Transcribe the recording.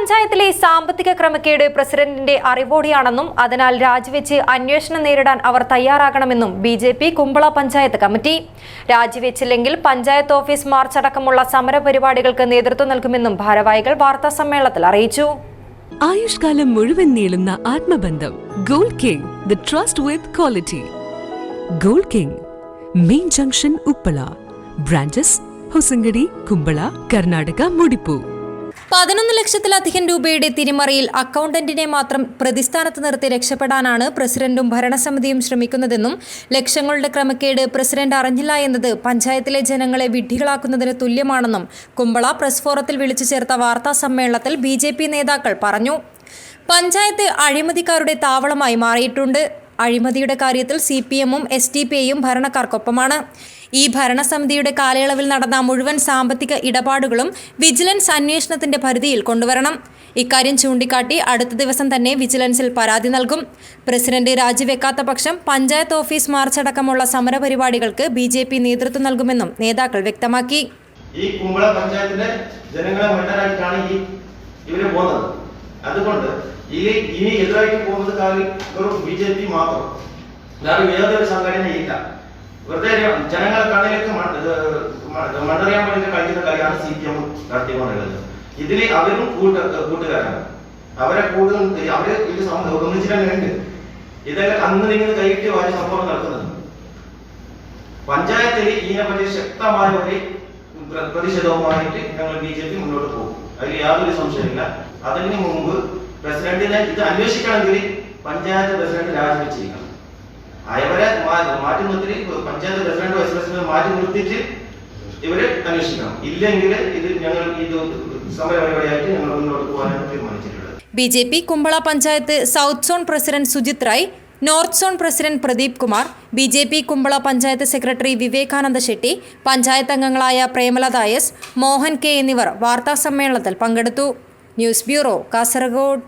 പഞ്ചായത്തിലെ സാമ്പത്തിക ക്രമക്കേട് പ്രസിഡന്റിന്റെ അറിവോടെയാണെന്നും അതിനാൽ രാജിവെച്ച് അന്വേഷണം നേരിടാൻ അവർ തയ്യാറാകണമെന്നും B J P Kumbla panchayat committee. രാജിവെച്ചില്ലെങ്കിൽ panchayat office march അടക്കമുള്ള സമരപരിപാടികൾക്ക് നേതൃത്വം നൽകുമെന്നും ഭാരവാഹികൾ വാർത്താ സമ്മേളനത്തിൽ അറിയിച്ചു ആയുഷ്കാലം മുഴുവൻ നീളുന്ന ആത്മബന്ധം. Gold king the trust with quality. Gold king main junction Uppala. Branches Hosangadi Kumbla Karnataka Mudipu. പതിനൊന്ന് ലക്ഷത്തിലധികം രൂപയുടെ തിരിമറിയിൽ അക്കൗണ്ടന്റിനെ മാത്രം പ്രതിസ്ഥാനത്ത് നിർത്തി രക്ഷപ്പെടാനാണ് പ്രസിഡന്റും ഭരണസമിതിയും ശ്രമിക്കുന്നതെന്നും ലക്ഷങ്ങളുടെ ക്രമക്കേട് പ്രസിഡന്റ് അറിഞ്ഞില്ല എന്നത് പഞ്ചായത്തിലെ ജനങ്ങളെ വിഡ്ഢികളാക്കുന്നതിന് തുല്യമാണെന്നും കുമ്പള പ്രസ് ഫോറത്തിൽ വിളിച്ചു ചേർത്ത വാർത്താ സമ്മേളനത്തിൽ ബി നേതാക്കൾ പറഞ്ഞു. പഞ്ചായത്ത് അഴിമതിക്കാരുടെ താവളമായി മാറിയിട്ടുണ്ട്. അഴിമതിയുടെ കാര്യത്തിൽ സി പി എമ്മും എസ് ഡി പി ഐയും ഭരണക്കാർക്കൊപ്പമാണ്. ഈ ഭരണസമിതിയുടെ കാലയളവിൽ നടന്ന മുഴുവൻ സാമ്പത്തിക ഇടപാടുകളും വിജിലൻസ് അന്വേഷണത്തിന്റെ പരിധിയിൽ കൊണ്ടുവരണം. ഇക്കാര്യം ചൂണ്ടിക്കാട്ടി അടുത്ത ദിവസം തന്നെ വിജിലൻസിൽ പരാതി നൽകും. പ്രസിഡന്റ് രാജിവെക്കാത്ത പക്ഷം പഞ്ചായത്ത് ഓഫീസ് മാർച്ച് അടക്കമുള്ള സമരപരിപാടികൾക്ക് ബി ജെ പി നേതൃത്വം നൽകുമെന്നും നേതാക്കൾ വ്യക്തമാക്കി. ഈ കുമ്പള പഞ്ചായത്തിലെ ജനങ്ങളെ മണ്ടരായിട്ടാണ് ഈ ഇവർ പോകുന്നത്. അതുകൊണ്ട് ഈ ഇനി എതിരായിട്ട് പോകുന്നത് കാര്യം വെറും ബി ജെ പി മാത്രം. വേറെ വേറൊരു സംഘടനയില്ല. വെറുതെ ജനങ്ങളെ കണ്ണിലേക്ക് മണ്ണറിയാൻ വേണ്ടി കഴിക്കുന്ന കാര്യമാണ് സി പി എം നടത്തിക്കൊണ്ടുള്ളത് ഇതിൽ അവരും കൂട്ട കൂട്ടുകാരാണ്. അവരെ കൂടുതൽ അവർ ഇത് ഒന്നിച്ചിട്ടുണ്ട് ഇതൊക്കെ അന്ന് നിങ്ങൾ കൈയിട്ട് വാരി സംഭവം നടക്കുന്നത് പഞ്ചായത്തിൽ ഇതിനെപ്പറ്റി ശക്തമായ ഒരു പ്ര- പ്രതിഷേധവുമായിട്ട് ഞങ്ങൾ ബി ജെ അതിൽ യാതൊരു സംശയമില്ല അതിന് മുമ്പ് പ്രസിഡന്റിനെ ഇത് അന്വേഷിക്കണമെങ്കിൽ പഞ്ചായത്ത് പ്രസിഡന്റ് രാജിവെച്ചിരിക്കണം. അയവരെ മാറ്റി നിർത്തി പഞ്ചായത്ത് പ്രസിഡന്റ് വൈസ് പ്രസിഡന്റ് മാറ്റി നിർത്തിയിട്ട് ഇവർ അന്വേഷിക്കണം. ഇല്ലെങ്കിൽ ഇത് ഞങ്ങൾ ഇത് സമരപരിപാടിയായിട്ട് ഞങ്ങൾ മുന്നോട്ട് പോകാനാണ് തീരുമാനിച്ചിട്ടുള്ളത്. B J P Kumbla panchayat south zone president Sujith Rai north zone president Pradeep Kumar B J P Kumbla panchayat secretary Vivekananda Shetty panchayat അംഗങ്ങളായ പ്രേമലത എസ് മോഹൻ കെ എന്നിവർ വാർത്താസമ്മേളനത്തിൽ പങ്കെടുത്തു. News bureau Kasaragod.